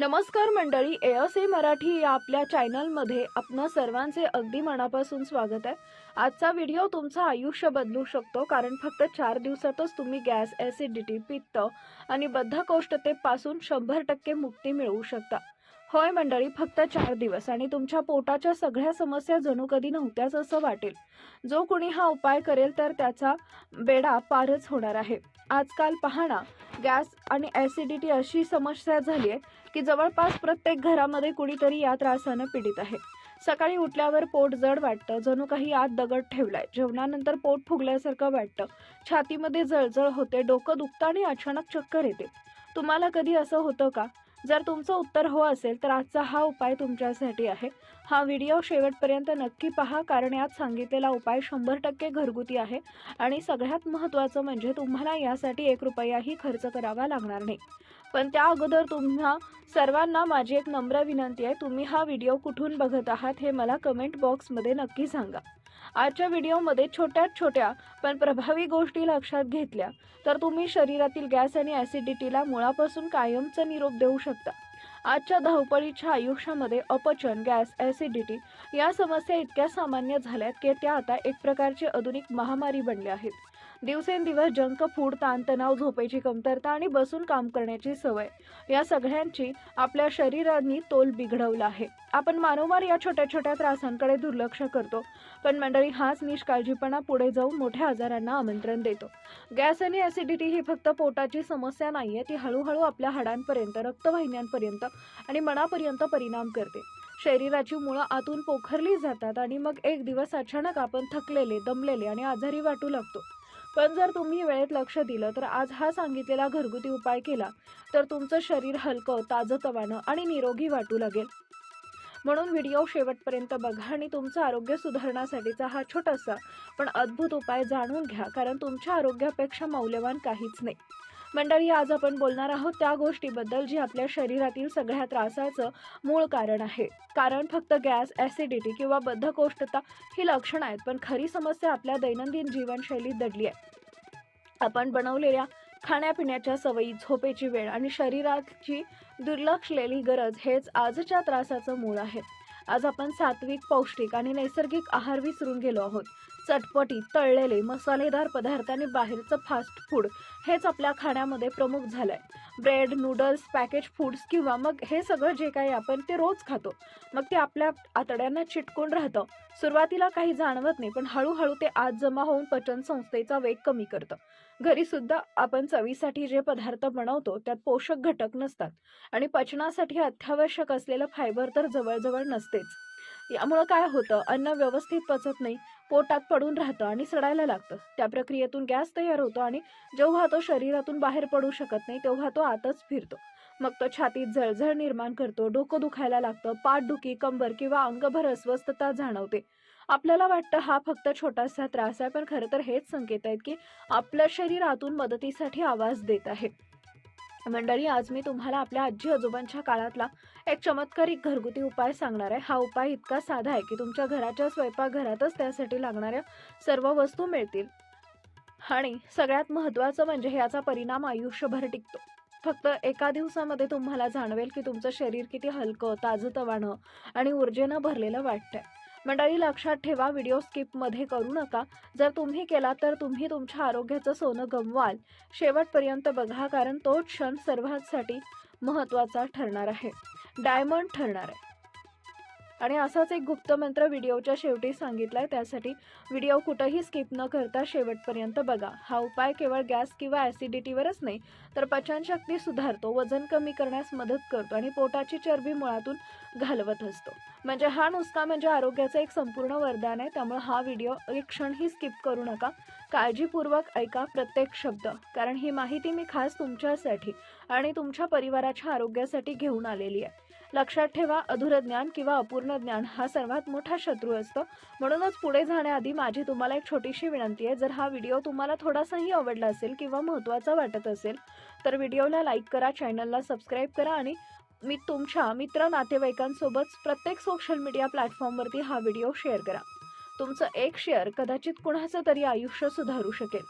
नमस्कार मंडळी S A Marathi या आपल्या चॅनलमध्ये आपणा सर्वांचे अगदी मनापासून स्वागत आहे. आजचा व्हिडिओ तुमचं आयुष्य बदलू शकतो कारण फक्त चार दिवसातच तुम्ही गॅस ॲसिडिटी पित्त आणि बद्धकोष्ठतेपासून शंभर टक्के मुक्ती मिळवू शकता. होय मंडळी फक्त चार दिवस आणि तुमच्या पोटाच्या सगळ्या समस्या जणू कधी नव्हत्याच असं वाटेल. जो कुणी हा उपाय करेल तर त्याचा बेडा पारच होणार आहे. आजकाल पाहणा गॅस आणि ॲसिडिटी अशी समस्या झाली आहे की जवळपास प्रत्येक घरामध्ये कुणीतरी या त्रासानं पीडित आहे. सकाळी उठल्यावर पोट जड वाटतं जणू काही आत दगड ठेवलाय जेवणानंतर पोट फुगल्यासारखं वाटतं छातीमध्ये जळजळ होते डोकं दुखतं आणि अचानक चक्कर येते. तुम्हाला कधी असं होतं का? जर तुमचं उत्तर हो असेल तर आजचा हा उपाय तुमच्यासाठी आहे. हा व्हिडिओ शेवटपर्यंत नक्की पहा कारण यात सांगितलेला उपाय शंभर टक्के घरगुती आहे आणि सगळ्यात महत्त्वाचं म्हणजे तुम्हाला यासाठी एक रुपयाही खर्च करावा लागणार नाही. पण त्या अगोदर तुम्हा सर्वांना माझी एक नम्र विनंती आहे तुम्ही हा व्हिडिओ कुठून बघत आहात हे मला कमेंट बॉक्समध्ये नक्की सांगा. आजच्या व्हिडिओमध्ये छोट्यात छोट्या पण प्रभावी गोष्टी लक्षात घेतल्या. तर तुम्ही शरीरातील गॅस आणि ॲसिडिटीला मुळापासून कायमचा निरोप देऊ शकता. आजच्या धावपळीच्या आयुष्यामध्ये अपचन गॅस ॲसिडिटी या समस्या इतक्या सामान्य झाल्यात की त्या आता एक प्रकारची आधुनिक महामारी बनल्या आहेत. दिवसेंदिवस जंक फूड ताणतणाव झोपेची कमतरता आणि बसून काम करण्याची सवय. या सगळ्यांची आपल्या शरीरांनी तोल बिघडवला आहे. आपण वारंवार या छोट्या छोट्या त्रासांकडे दुर्लक्ष करतो. पण मंडळी हाच निष्काळजीपणा पुढे जाऊन मोठ्या आजारांना आमंत्रण देतो. गॅस आणि ॲसिडिटी ही फक्त पोटाची समस्या नाही आहे ती हळूहळू आपल्या हाडांपर्यंत रक्तवाहिन्यांपर्यंत आणि मनापर्यंत परिणाम करते. शरीराची मुळं आतून पोखरली जातात आणि मग एक दिवस अचानक आपण थकलेले दमलेले आणि आजारी वाटू लागतो. पण जर तुम्ही वेळेत लक्ष दिलं तर आज हा सांगितलेला घरगुती उपाय केला तर तुमचं शरीर हलकं ताजंतवानं आणि निरोगी वाटू लागेल. म्हणून व्हिडिओ शेवटपर्यंत बघा आणि तुमचं आरोग्य सुधारण्यासाठीचा हा छोटासा पण अद्भुत उपाय जाणून घ्या कारण तुमच्या आरोग्यापेक्षा मौल्यवान काहीच नाही. मंडळी आज आपण बोलणार आहोत त्या गोष्टीबद्दल जी आपल्या शरीरातील सगळ्या त्रासाचं मूळ कारण आहे. कारण फक्त गॅस ॲसिडिटी किंवा बद्धकोष्ठता ही लक्षणं आहेत पण खरी समस्या आपल्या दैनंदिन जीवनशैलीत दडली आहे. आपण बनवलेल्या खाण्यापिण्याच्या सवयी झोपेची वेळ आणि शरीराची दुर्लक्षलेली गरज हेच आजच्या त्रासाचं मूळ आहे. आज आपण सात्विक पौष्टिक आणि नैसर्गिक आहार विसरून गेलो आहोत. चटपटी तळलेले मसालेदार पदार्थ आणि बाहेरचं फास्ट फूड हेच आपल्या खाण्यामध्ये प्रमुख झालंय. ब्रेड नूडल्स पॅकेज फूड्स किंवा मग हे सगळं जे काही आपण ते रोज खातो. मग ते आपल्या आतड्यांना चिटकून राहतं. सुरुवातीला काही जाणवत नाही पण हळूहळू ते आत जमा होऊन पचन संस्थेचा वेग कमी करतं. घरी सुद्धा आपण चवीसाठी जे पदार्थ बनवतो त्यात पोषक घटक नसतात. आणि पचनासाठी अत्यावश्यक असलेलं फायबर तर जवळजवळ नसतेच. यामुळं काय होतं? अन्न व्यवस्थित पचत नाही. पोटात पडून राहतं आणि सडायला लागतं. त्या प्रक्रियेतून गॅस तयार होतो आणि जेव्हा तो शरीरातून बाहेर पडू शकत नाही तेव्हा तो आतच फिरतो. मग तो छातीत झळझळ निर्माण करतो डोकं दुखायला लागतं पाठदुखी कंबर किंवा अंगभर अस्वस्थता जाणवते. आपल्याला वाटतं हा फक्त छोटासा त्रास आहे पण खरं तर हेच संकेत आहेत की आपलं शरीर आतून मदतीसाठी आवाज देत आहे. मंडळी आज मी तुम्हाला आपल्या आजी आजोबांच्या काळातला एक चमत्कारिक घरगुती उपाय सांगणार आहे. हा उपाय इतका साधा आहे की तुमच्या घराच्या स्वयंपाकघरातच त्यासाठी लागणाऱ्या सर्व वस्तू मिळतील. आणि सगळ्यात महत्त्वाचं म्हणजे याचा परिणाम आयुष्यभर टिकतो. फक्त एका दिवसामध्ये तुम्हाला जाणवेल की तुमचं शरीर किती हलकं ताजंतवानं आणि ऊर्जेनं भरलेलं वाटतंय. मंडळी लक्षात ठेवा व्हिडिओ स्किपमध्ये करू नका. जर तुम्ही केला तर तुम्ही तुमच्या आरोग्याचं सोनं गमवाल. शेवटपर्यंत बघा कारण तो क्षण सर्वांसाठी महत्त्वाचा ठरणार आहे. डायमंड ठरणार आहे. आणि असाच एक गुप्त मंत्र व्हिडिओच्या शेवटी सांगितला आहे त्यासाठी व्हिडिओ कुठंही स्किप न करता शेवटपर्यंत बघा. हा उपाय केवळ गॅस किंवा ॲसिडिटीवरच नाही तर पचनशक्ती सुधारतो वजन कमी करण्यास मदत करतो आणि पोटाची चरबी मुळातून घालवत असतो. म्हणजे हा नुसका म्हणजे आरोग्याचं एक संपूर्ण वरदान आहे त्यामुळे हा व्हिडिओ एक क्षणही स्किप करू नका. काळजीपूर्वक ऐका प्रत्येक शब्द कारण ही माहिती मी खास तुमच्यासाठी आणि तुमच्या परिवाराच्या आरोग्यासाठी घेऊन आलेली आहे. लक्षात ठेवा अधुर ज्ञान किंवा अपूर्ण ज्ञान हा सर्वात मोठा शत्रू असतो. म्हणूनच पुढे जाण्याआधी माझी तुम्हाला एक छोटीशी विनंती आहे. जर हा व्हिडिओ तुम्हाला थोडासाही आवडला असेल किंवा महत्त्वाचा वाटत असेल तर व्हिडिओला लाईक करा चॅनलला सबस्क्राईब करा आणि मी तुमच्या मित्र नातेवाईकांसोबत प्रत्येक सोशल मीडिया प्लॅटफॉर्मवरती हा व्हिडिओ शेअर करा. तुमचं एक शेअर कदाचित कुणाचं तरी आयुष्य सुधारू शकेल.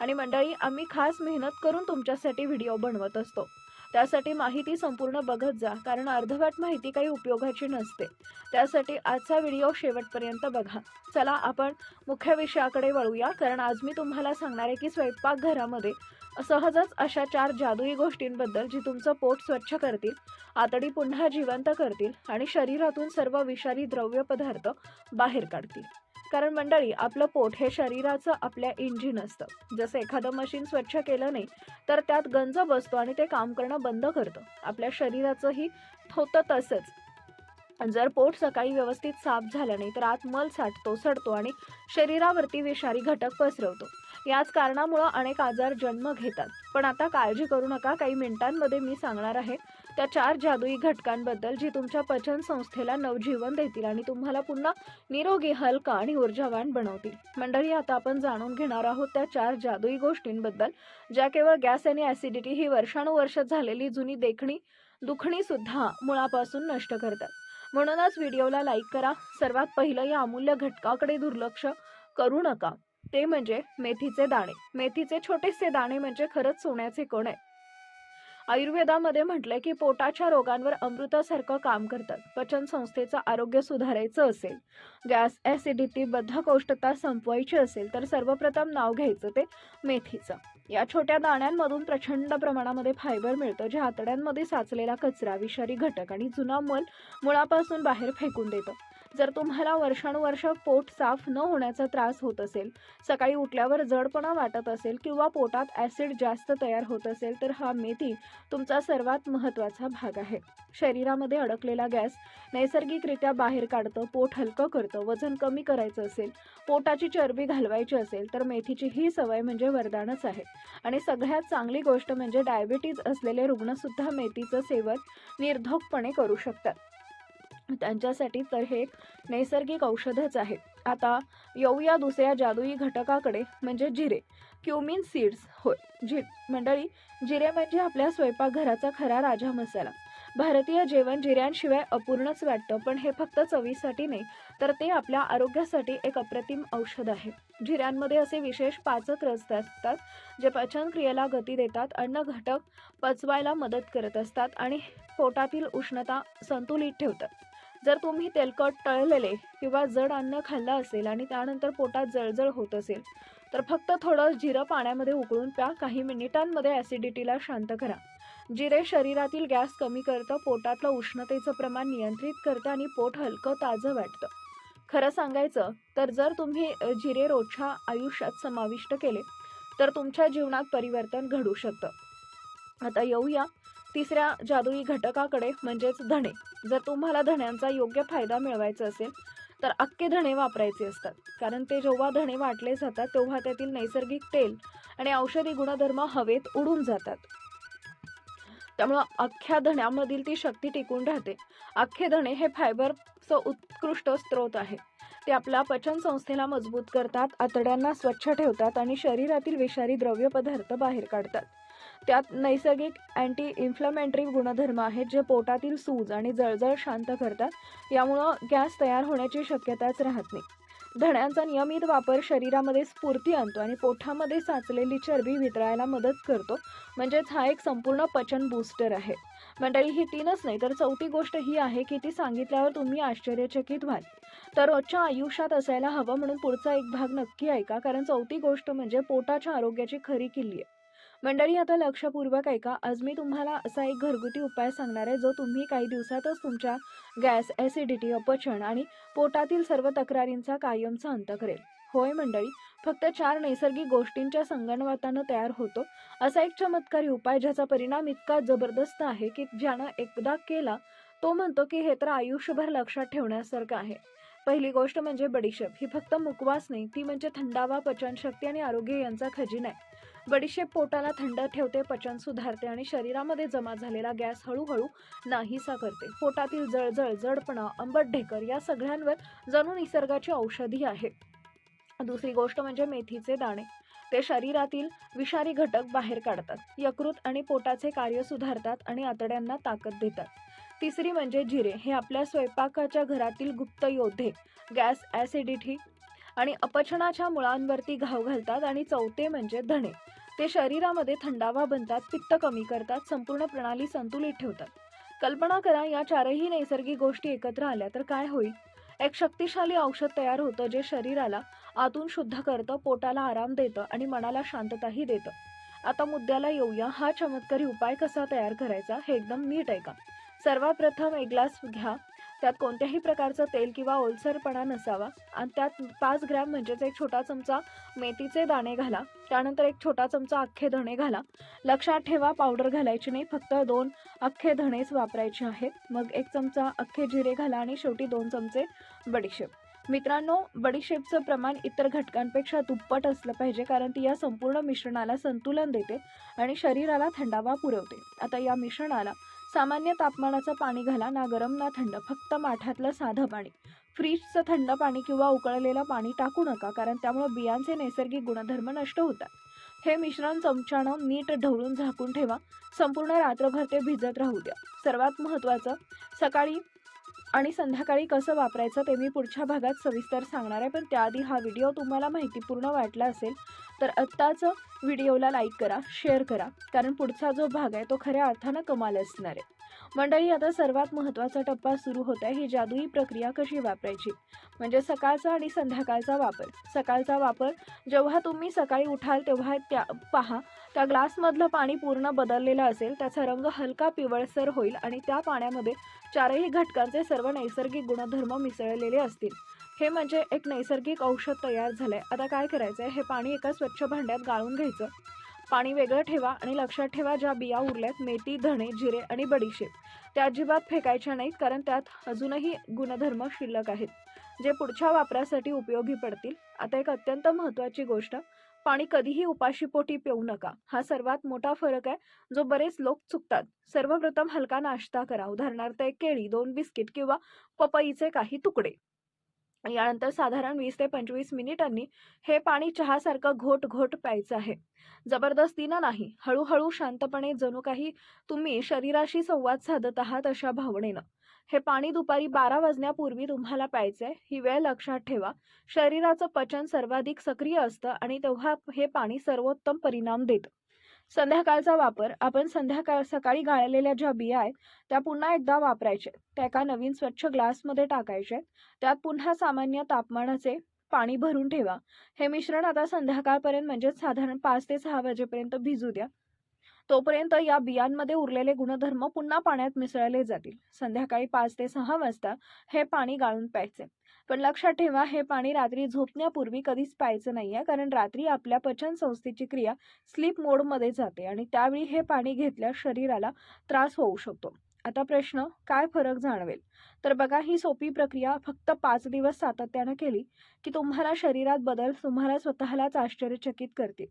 आणि मंडळी आम्ही खास मेहनत करून तुमच्यासाठी व्हिडिओ बनवत असतो. त्यासाठी माहिती संपूर्ण बघत जा कारण अर्धवट माहिती काही उपयोगाची नसते. त्यासाठी आजचा व्हिडिओ शेवटपर्यंत बघा. चला आपण मुख्य विषयाकडे वळूया कारण आज मी तुम्हाला सांगणार आहे की स्वयंपाकघरामध्ये सहजच अशा चार जादुई गोष्टींबद्दल जी तुमचं पोट स्वच्छ करतील आतडी पुन्हा जिवंत करतील आणि शरीरातून सर्व विषारी द्रव्य पदार्थ बाहेर काढतील. कारण मंडळी आपलं पोट हे शरीराचं आपल्या इंजिन असतं. जसं एखादं मशीन स्वच्छ केलं नाही तर त्यात गंज बसतो आणि ते काम करणं बंद करतं. आपल्या शरीराचंही होतं तसंच. जर पोट सकाळी व्यवस्थित साफ झालं नाही तर आत मल साठतो सडतो आणि शरीरावरती विषारी घटक पसरवतो. याच कारणामुळं अनेक आजार जन्म घेतात. पण आता काळजी करू नका काही मिनिटांमध्ये मी सांगणार आहे. त्या चार जादुई घटकांबद्दल जी तुमच्या पचन संस्थेला नवजीवन देतील आणि तुम्हाला पुन्हा निरोगी हलका आणि ऊर्जावान बनवतील. मंडळी आता आपण जाणून घेणार आहोत त्या चार जादुई गोष्टींबद्दल. ज्या केवळ गॅस आणि ॲसिडिटी ही वर्षानुवर्ष झालेली जुनी देखणी दुखणी सुद्धा मुळापासून नष्ट करतात. म्हणूनच व्हिडिओला लाईक करा. सर्वात पहिलं या अमूल्य घटकाकडे दुर्लक्ष करू नका. ते म्हणजे मेथीचे दाणे. मेथीचे छोटेसे दाणे म्हणजे खरंच सोन्याचे कण आहे. आयुर्वेदामध्ये म्हटलंय की पोटाच्या रोगांवर अमृतासारखं काम करतात. पचन संस्थेचं आरोग्य सुधारायचं असेल. गॅस ॲसिडिटी बद्धकोष्ठता संपवायची असेल तर सर्वप्रथम नाव घ्यायचं ते मेथीचं. या छोट्या दाण्यांमधून प्रचंड प्रमाणामध्ये फायबर मिळतं जे आतड्यांमध्ये साचलेला कचरा विषारी घटक आणि जुना मल मुळापासून बाहेर फेकून देतं. जर तुम्हाला वर्षानुवर्ष पोट साफ न होण्याचा त्रास होत असेल सकाळी उठल्यावर जडपणा वाटत असेल किंवा पोटात ॲसिड जास्त तयार होत असेल तर हा मेथी तुमचा सर्वात महत्त्वाचा भाग आहे. शरीरामध्ये अडकलेला गॅस नैसर्गिकरित्या बाहेर काढतं पोट हलकं करतं वजन कमी करायचं असेल पोटाची चरबी घालवायची असेल तर मेथीची ही सवय म्हणजे वरदानच आहे. आणि सगळ्यात चांगली गोष्ट म्हणजे डायबिटीज असलेले रुग्णसुद्धा मेथीचं सेवन निर्धोकपणे करू शकतात. त्यांच्यासाठी तर हे नैसर्गिक औषधच आहे. आता येऊया दुसऱ्या जादुई घटकाकडे म्हणजे जिरे. क्युमिन सीड्स होय. जि मंडळी जिरे म्हणजे आपल्या स्वयंपाकघराचा खरा राजा मसाला. भारतीय जेवण जिऱ्यांशिवाय अपूर्णच वाटतं पण हे फक्त चवीसाठी नाही तर ते आपल्या आरोग्यासाठी एक अप्रतिम औषध आहे. जिऱ्यांमध्ये असे विशेष पाचक रस्ते असतात जे पचनक्रियेला गती देतात अन्न घटक पचवायला मदत करत असतात आणि पोटातील उष्णता संतुलित ठेवतात. जर तुम्ही तेलकट तळलेले किंवा जड अन्न खाल्लं असेल आणि त्यानंतर पोटात जळजळ होत असेल तर फक्त थोडं जिरं पाण्यामध्ये उकळून प्या. काही मिनिटांमध्ये ॲसिडिटीला शांत करा. जिरे शरीरातील गॅस कमी करतं पोटातलं उष्णतेचं प्रमाण नियंत्रित करतं आणि पोट हलकं ताजं वाटतं. खरं सांगायचं तर जर तुम्ही जिरे रोजच्या आयुष्यात समाविष्ट केले तर तुमच्या जीवनात परिवर्तन घडू शकतं. आता येऊया तिसऱ्या जादुई घटकाकडे म्हणजेच धणे जर तुम्हाला धण्यांचा योग्य फायदा मिळवायचा असेल तर अख्खे धणे वापरायचे असतात. कारण ते जेव्हा धणे वाटले जातात तेव्हा त्यातील नैसर्गिक तेल आणि औषधी गुणधर्म हवेत उडून जातात. त्यामुळं अख्ख्या धण्यामधील ती शक्ती टिकून राहते. अख्खे धणे हे फायबरचं उत्कृष्ट स्रोत आहे. ते आपल्या पचन संस्थेला मजबूत करतात आतड्यांना स्वच्छ ठेवतात आणि शरीरातील विषारी द्रव्य पदार्थ बाहेर काढतात. त्यात नैसर्गिक अँटी इन्फ्लमेंटरी गुणधर्म आहेत जे पोटातील सूज आणि जळजळ शांत करतात. यामुळं गॅस तयार होण्याची शक्यताच राहत नाही. धण्यांचा नियमित वापर शरीरामध्ये स्फूर्ती आणतो आणि पोटामध्ये साचलेली चरबी वितळायला मदत करतो. म्हणजेच हा एक संपूर्ण पचन बूस्टर आहे. मंडळी ही तीनच नाही तर चौथी गोष्ट ही आहे की ती सांगितल्यावर तुम्ही आश्चर्यचकित व्हाल. तर रोजच्या आयुष्यात असायला हवं म्हणून पुढचा एक भाग नक्की ऐका कारण चौथी गोष्ट म्हणजे पोटाच्या आरोग्याची खरी किल्ली आहे. मंडळी आता लक्षपूर्वक ऐका. आज मी तुम्हाला असा एक घरगुती उपाय सांगणार आहे जो तुम्ही काही दिवसातच तुमच्या गॅस ॲसिडिटी अपचन आणि पोटातील सर्व तक्रारींचा कायमचा अंत करेल. होय मंडळी फक्त चार नैसर्गिक गोष्टींच्या संगणवातानं तयार होतो. असा एक चमत्कारी उपाय ज्याचा परिणाम इतका जबरदस्त आहे की ज्यानं एकदा केला तो म्हणतो की हे तर आयुष्यभर लक्षात ठेवण्यासारखं आहे. पहिली गोष्ट म्हणजे बडीशेप. ही फक्त मुकवास नाही ती म्हणजे थंडावा पचनशक्ती आणि आरोग्य यांचा खजिना आहे. बडीशेप पोटाला थंड ठेवते पचन सुधारते आणि शरीरामध्ये जमा झालेला गॅस हळूहळू नाहीसा करते. पोटातील जळजळ जडपणा आंबट ढेकर या सगळ्यांवर जणू निसर्गाची औषधी आहे. दुसरी गोष्ट म्हणजे मेथीचे दाणे. ते शरीरातील विषारी घटक बाहेर काढतात. यकृत आणि पोटाचे कार्य सुधारतात आणि आतड्यांना ताकद देतात. तिसरी म्हणजे जिरे. हे आपल्या स्वयंपाकाच्या घरातील गुप्त योद्धे गॅस ॲसिडिटी आणि अपचनाच्या मुळांवरती घाव घालतात आणि चौथे म्हणजे धणे. ते शरीरामध्ये थंडावा बनतात पित्त कमी करतात संपूर्ण प्रणाली संतुलित ठेवतात. कल्पना करा या चारही नैसर्गिक गोष्टी एकत्र आल्या तर काय होईल? एक शक्तिशाली औषध तयार होतं जे शरीराला आतून शुद्ध करतं पोटाला आराम देतं आणि मनाला शांतताही देतं. आता मुद्द्याला येऊया. हा चमत्कारी उपाय कसा तयार करायचा हे एकदम नीट ऐका. सर्वात प्रथम एक ग्लास घ्या. त्यात कोणत्याही प्रकारचं तेल किंवा ओलसरपणा नसावा. आणि त्यात पाच ग्रॅम म्हणजेच एक छोटा चमचा मेथीचे दाणे घाला. त्यानंतर एक छोटा चमचा अख्खे धणे घाला. लक्षात ठेवा पावडर घालायची नाही फक्त दोन अख्खे धणेच वापरायचे आहेत. मग एक चमचा अख्खे जिरे घाला आणि शेवटी दोन चमचे बडीशेप. मित्रांनो बडीशेपचं प्रमाण इतर घटकांपेक्षा दुप्पट असलं पाहिजे कारण ती या संपूर्ण मिश्रणाला संतुलन देते आणि शरीराला थंडावा पुरवते. आता या मिश्रणाला सामान्य तापमानाचं पाणी घाला ना गरम ना थंड फक्त माठातलं साधं पाणी. फ्रीजचं थंड पाणी किंवा उकळलेलं पाणी टाकू नका कारण त्यामुळे बियांचे नैसर्गिक गुणधर्म नष्ट होतात. हे मिश्रण चमच्यानं नीट ढवळून झाकून ठेवा. संपूर्ण रात्रभर ते भिजत राहू द्या. सर्वात महत्त्वाचं सकाळी आणि संध्याकाळी कसं वापरायचं ते मी पुढच्या भागात सविस्तर सांगणार आहे पण त्याआधी हा व्हिडिओ तुम्हाला माहितीपूर्ण वाटला असेल तर आत्ताच व्हिडिओला लाईक करा शेअर करा. कारण पुढचा जो भाग आहे तो खऱ्या अर्थानं कमाल असणार आहे. मंडळी आता सर्वात महत्त्वाचा टप्पा सुरू होत आहे ही जादुई प्रक्रिया कशी वापरायची? म्हणजे सकाळचा आणि संध्याकाळचा वापर. सकाळचा वापर जेव्हा तुम्ही सकाळी उठाल तेव्हा त्या पहा त्या ग्लासमधलं पाणी पूर्ण बदललेलं असेल त्याचा रंग हलका पिवळसर होईल आणि त्या पाण्यामध्ये चारही घटकांचे सर्व नैसर्गिक गुणधर्म मिसळलेले असतील. हे म्हणजे एक नैसर्गिक औषध तयार झालं आहे आता काय करायचं आहे हे पाणी एका स्वच्छ भांड्यात गाळून घ्यायचं. पाणी वेगळं ठेवा आणि लक्षात ठेवा ज्या बिया उरल्यात मेथी धणे जिरे आणि बडीशेप. त्या अजिबात फेकायच्या नाहीत कारण त्यात अजूनही गुणधर्म शिल्लक आहेत. जे पुढच्या वापरासाठी उपयोगी पडतील. आता एक अत्यंत महत्त्वाची गोष्ट पाणी कधीही उपाशीपोटी पिऊ नका. हा सर्वात मोठा फरक आहे जो बरेच लोक चुकतात. सर्वप्रथम हलका नाश्ता करा. उदाहरणार्थ एक केळी दोन बिस्किट किंवा पपईचे काही तुकडे. यानंतर साधारण वीस ते पंचवीस मिनिटांनी हे पाणी चहासारखं घोट घोट प्यायचं आहे. जबरदस्तीनं नाही हळूहळू शांतपणे जणू काही तुम्ही शरीराशी संवाद साधत आहात अशा भावनेनं. हे पाणी दुपारी बारा वाजण्यापूर्वी तुम्हाला प्यायचंय ही वेळ लक्षात ठेवा. शरीराचं पचन सर्वाधिक सक्रिय असतं आणि तेव्हा हे पाणी सर्वोत्तम परिणाम देतं. संध्याकाळचा वापर. आपण संध्याकाळ सकाळी गाळलेल्या ज्या बिया आहेत त्या पुन्हा एकदा वापरायचे. त्या एका नवीन स्वच्छ ग्लासमध्ये टाकायचे. त्यात पुन्हा सामान्य तापमानाचे पाणी भरून ठेवा. हे मिश्रण आता संध्याकाळपर्यंत म्हणजेच साधारण पाच ते सहा वाजेपर्यंत भिजू द्या. तोपर्यंत या बियांमध्ये उरलेले गुणधर्म पुन्हा पाण्यात मिसळले जातील. संध्याकाळी पाच ते सहा वाजता हे पाणी गाळून प्यायचे. पण लक्षात ठेवा हे पाणी रात्री झोपण्यापूर्वी कधीच प्यायचं आहे कारण रात्री आपल्या पचन संस्थेची क्रिया स्लीप मोडमध्ये जाते आणि त्यावेळी हे पाणी घेतल्यास शरीराला त्रास होऊ शकतो. आता प्रश्न काय फरक जाणवेल? तर बघा ही सोपी प्रक्रिया फक्त पाच दिवस सातत्यानं केली की तुम्हाला शरीरात बदल तुम्हाला स्वतःलाच आश्चर्यचकित करतील.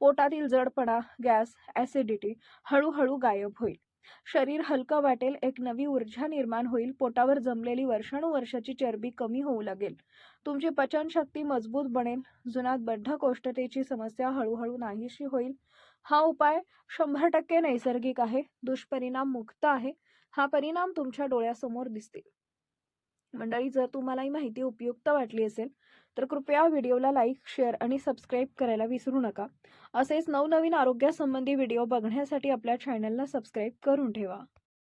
पोटातील जडपणा गॅस ॲसिडिटी हळूहळू गायब होईल. शरीर हलकं वाटेल एक नवी ऊर्जा निर्माण होईल पोटावर जमलेली वर्षानुवर्षाची चरबी कमी होऊ लागेल. तुमची पचनशक्ती मजबूत बनेल जुनात बद्धकोष्ठतेची समस्या हळूहळू नाहीशी होईल. हा उपाय शंभर टक्के नैसर्गिक आहे दुष्परिणाम मुक्त आहे. हा परिणाम तुमच्या डोळ्यासमोर दिसतील. मंडळी जर तुम्हाला ही माहिती उपयुक्त वाटली असेल तर कृपया व्हिडिओला लाईक शेअर आणि सबस्क्राईब करायला विसरू नका. असेच नवनवीन आरोग्यासंबंधी व्हिडिओ बघण्यासाठी आपल्या चॅनलला सबस्क्राईब करून ठेवा.